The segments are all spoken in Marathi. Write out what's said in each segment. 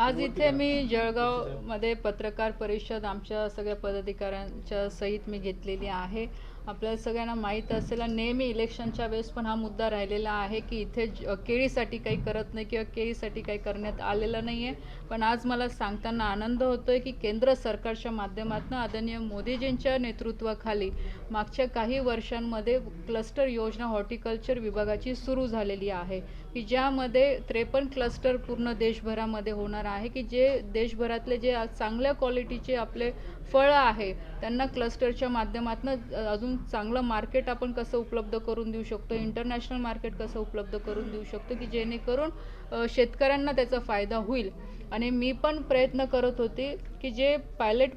आज इथे मी जळगावमध्ये पत्रकार परिषद आमच्या सगळ्या पदाधिकाऱ्यांच्या सहित मी घेतलेली आहे. आपल्याला सगळ्यांना माहीत असेल नेहमी इलेक्शनच्या वेळेस पण हा मुद्दा राहिलेला आहे की इथे ज- केळीसाठी काही करत नाही किंवा केळीसाठी काही करण्यात आलेलं नाही आहे पण आज मला सांगताना आनंद होतोय की केंद्र सरकारच्या माध्यमातून आदरणीय मोदीजींच्या नेतृत्वाखाली मागच्या काही वर्षांमध्ये क्लस्टर योजना हॉर्टिकल्चर विभागाची सुरू झालेली आहे. की ज्यामध्ये त्रेपन्न क्लस्टर पूर्ण देशभरामध्ये होणार आहे की जे देशभरातले जे चांगल्या क्वालिटीचे आपले फळं आहे त्यांना क्लस्टरच्या माध्यमातून अजून चांगलं मार्केट आपण कसं उपलब्ध करून देऊ शकतो इंटरनॅशनल मार्केट कसं उपलब्ध करून देऊ शकतो की जेणेकरून शेतकऱ्यांना त्याचा फायदा होईल. आणि मी पण प्रयत्न करत होते की जे पायलट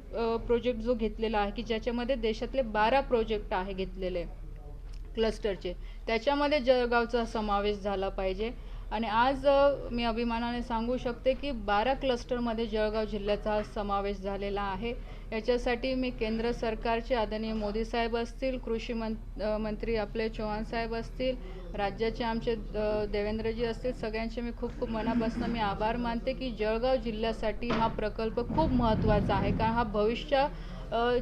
प्रोजेक्ट जो घेतलेला आहे की ज्याच्यामध्ये देशातले बारा प्रोजेक्ट आहे घेतलेले. क्लस्टरचे. त्याच्यामध्ये जळगावचा समावेश झाला पाहिजे. आणि आज मी अभिमानाने सांगू शकते की बारा क्लस्टरमध्ये जळगाव जिल्ह्याचा समावेश झालेला आहे. याच्यासाठी मी केंद्र सरकारचे आदरणीय मोदी साहेब असतील कृषी मं मंत्री आपले चव्हाण साहेब असतील राज्याचे आमचे देवेंद्रजी असतील सगळ्यांचे मी खूप खूप मनापासून मी आभार मानते की जळगाव जिल्ह्यासाठी हा प्रकल्प खूप महत्त्वाचा आहे. कारण हा भविष्य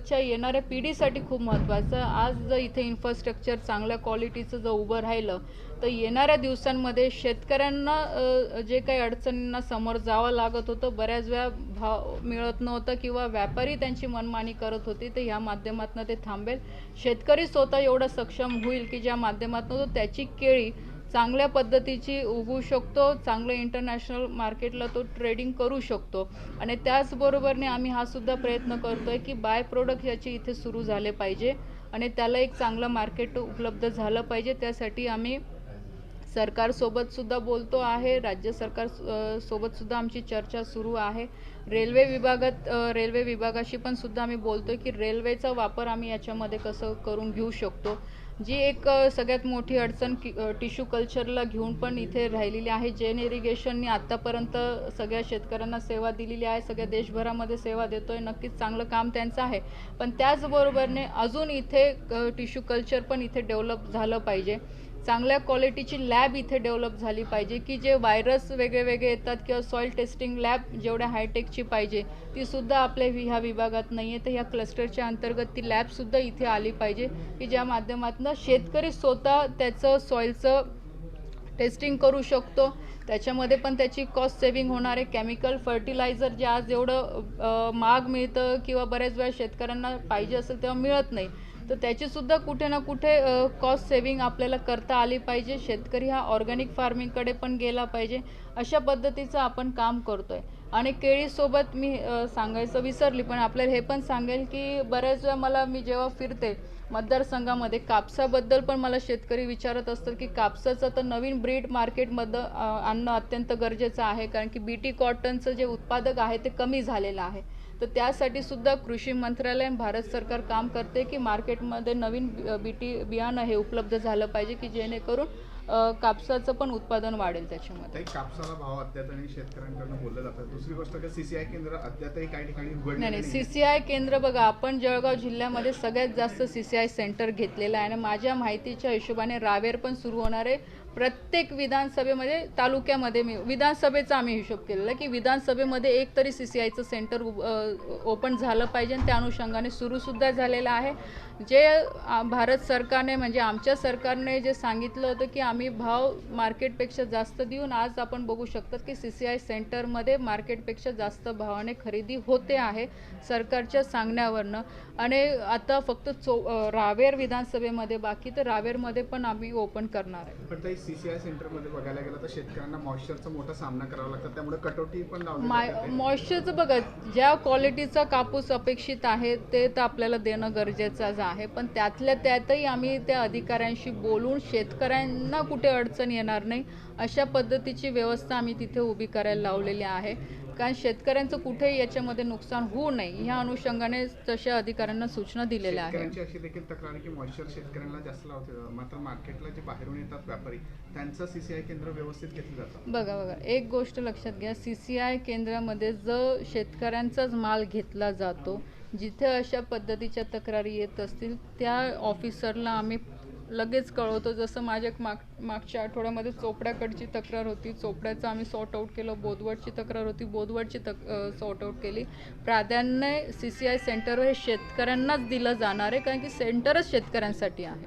च्या येणाऱ्या पिढीसाठी खूप महत्त्वाचं. आज जर इथे इन्फ्रास्ट्रक्चर चांगल्या क्वालिटीचं जर उभं राहिलं तर येणाऱ्या दिवसांमध्ये शेतकऱ्यांना जे काही अडचणींना समोर जावं लागत होतं बऱ्याच वेळा भाव मिळत नव्हतं किंवा व्यापारी त्यांची मनमानी करत होती तर ह्या माध्यमातून ते थांबेल. शेतकरी स्वतः एवढा सक्षम होईल की ज्या माध्यमातून तो त्याची केळी चांगल्या पद्धतीची उगवू शकतो चांगलं इंटरनॅशनल मार्केटला तो ट्रेडिंग करू शकतो. आणि त्याचबरोबरने आम्ही हा सुद्धा प्रयत्न आहे की बाय प्रोडक्ट याचे इथे सुरू झाले पाहिजे आणि त्याला एक चांगलं मार्केट उपलब्ध झालं पाहिजे. त्यासाठी आम्ही सरकारसोबत सुद्धा बोलतो आहे. राज्य सरकार सोबतसुद्धा सोबत सुद्धा आमची चर्चा सुरू आहे. रेल्वे विभागात रेल्वे विभागाशी पण सुद्धा आम्ही बोलतो की रेल्वेचा वापर आम्ही याच्यामध्ये कसं करून घेऊ शकतो. जी एक सगळ्यात मोठी अडचण की टिश्यू कल्चरला घेऊन पण इथे राहिलेली आहे. जेन इरिगेशनने आत्तापर्यंत सगळ्या शेतकऱ्यांना सेवा दिलेली आहे. सगळ्या देशभरामध्ये सेवा देतोय. नक्कीच चांगलं काम त्यांचं आहे. पण त्याचबरोबरने अजून इथे टिश्यू कल्चर पण इथे डेव्हलप झालं पाहिजे. चांगल्या क्वालिटीची लॅब इथे डेव्हलप झाली पाहिजे की जे व्हायरस वेगळे वेगळे येतात किंवा सॉईल टेस्टिंग लॅब जेवढ्या हायटेकची पाहिजे ती सुद्धा आपल्या ह्या विभागात नाही आहे तर ह्या क्लस्टरच्या अंतर्गत ती लॅबसुद्धा इथे आली पाहिजे की ज्या माध्यमातून शेतकरी स्वतः त्याचं सॉईलचं टेस्टिंग करू शकतो. त्याच्यामध्ये पण त्याची कॉस्ट सेविंग होणार आहे. केमिकल फर्टिलायझर जे आज एवढं महाग मिळतं किंवा बऱ्याच वेळा शेतकऱ्यांना पाहिजे असेल तेव्हा मिळत नाही. तर त्याचीसुद्धा कुठे ना कुठे कॉस्ट सेविंग आपल्याला करता आली पाहिजे. शेतकरी हा ऑर्गॅनिक फार्मिंगकडे पण गेला पाहिजे. अशा पद्धतीचं आपण काम करतो आहे आणि केळीसोबत मी सांगायचं विसरली पण आपल्याला हे पण सांगेल की बऱ्याच वेळा मला मी जेव्हा फिरते मतदारसंघामध्ये कापसाबद्दल पण मला शेतकरी विचारत असतात की कापसाचं तर नवीन ब्रीड मार्केटमध्ये आणणं अत्यंत गरजेचं आहे. कारण की बी टी कॉटनचं जे उत्पादक आहे ते कमी झालेलं आहे. तर त्यासाठी सुद्धा कृषी मंत्रालय आणि भारत सरकार काम करते की मार्केटमध्ये नवीन बी टी बियाणं हे उपलब्ध झालं पाहिजे की जेणेकरून कापसाचं पण उत्पादन वाढेल त्याच्यामध्ये. कापसाला भाव अद्यापही शेतकऱ्यांकडून बोललं जातं. दुसरी गोष्ट की सीसीआय केंद्र अद्यापही काही ठिकाणी नाही नाही. नाहीये. सी सी आय केंद्र बघा आपण जळगाव जिल्ह्यामध्ये सगळ्यात जास्त सी सी आय सेंटर घेतलेलं आहे आणि माझ्या माहितीच्या हिशोबाने रावेर पण सुरू होणार आहे. प्रत्येक विधानसभेमध्ये तालुक्यामध्ये मी विधानसभेचा आम्ही हिशोब केलेला आहे की विधानसभेमध्ये एक तरी सी सी आयचं सेंटर ओपन झालं पाहिजे आणि त्या अनुषंगाने सुरूसुद्धा झालेलं आहे. जे भारत सरकारने म्हणजे आमच्या सरकारने जे सांगितलं होतं की आम्ही भाव मार्केटपेक्षा जास्त देऊन आज आपण बघू शकतात की सी सी आय सेंटरमध्ये मार्केटपेक्षा जास्त भावाने खरेदी होते आहे सरकारच्या सांगण्यावरनं. आणि आता फक्त चो रावेर विधानसभेमध्ये बाकी तर रावेरमध्ये पण आम्ही ओपन करणार आहे. पण काही सीसीआय सेंटरमध्ये बघायला गेलं तर शेतकऱ्यांना मॉइश्चरचा मोठा सामना करावा लागतो. त्यामुळे कटोटी पण माय. मॉइश्चरचं बघा ज्या क्वालिटीचा कापूस अपेक्षित आहे ते तर आपल्याला देणं गरजेचंच आहे. पण त्यातल्या त्यातही आम्ही त्या अधिकाऱ्यांशी बोलून शेतकऱ्यांना कुठे अडचण येणार नाही अशा पद्धतीची व्यवस्था आम्ही तिथे उभी करायला लावलेली आहे. कारण शेतकऱ्यांचं कुठेही याच्यामध्ये नुकसान होऊ नये ह्या अनुषंगाने तशा अधिकाऱ्यांना सूचना दिलेल्या आहेत. अशी देखील तक्रार की मॉइश्चर शेतकऱ्यांना जास्त लावते मात्र मार्केटला जे बाहेरून येतात व्यापारी त्यांचं सीसीआय केंद्र व्यवस्थित घेतलं जातं. बघा बघा एक गोष्ट लक्षात घ्या. सी सी आय केंद्रामध्ये जर शेतकऱ्यांचाच माल घेतला जातो जिथे अशा पद्धतीच्या तक्रारी येत असतील त्या ऑफिसरला आम्ही लगेच कळवतो. जसं माझ्या माग मागच्या आठवड्यामध्ये चोपड्याकडची तक्रार होती. चोपड्याचं आम्ही सॉर्ट आऊट केलं. बोदवडची तक्रार होती. बोदवडची तक सॉर्ट आऊट केली. प्राधान्य सी सी आय सेंटरवर हे शेतकऱ्यांनाच दिलं जाणार आहे. कारण की सेंटरच शेतकऱ्यांसाठी आहे.